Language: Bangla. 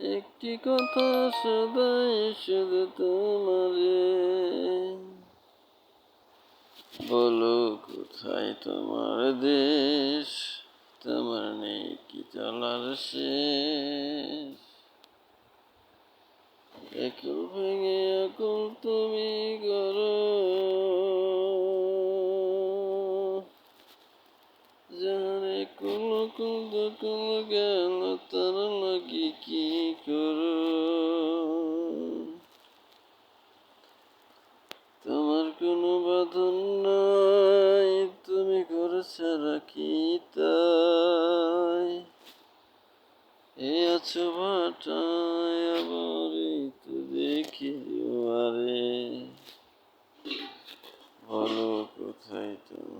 একটি কথা সদাই শুধু তোমারে বলো, কোথায় তোমার দেশ? তোমার নেই কি চলার শেষ? একুল ভেঙে একুল তুমি করো জানে কুল দুকুল গেল তার লাগি কি করো তোমার কোনো বাঁধন নাই, তুমি ঘরে ছাড়া কি তাই। এ আছো ভাটায় আবার তো দেখি, আরে। বলো কোথায় তোমার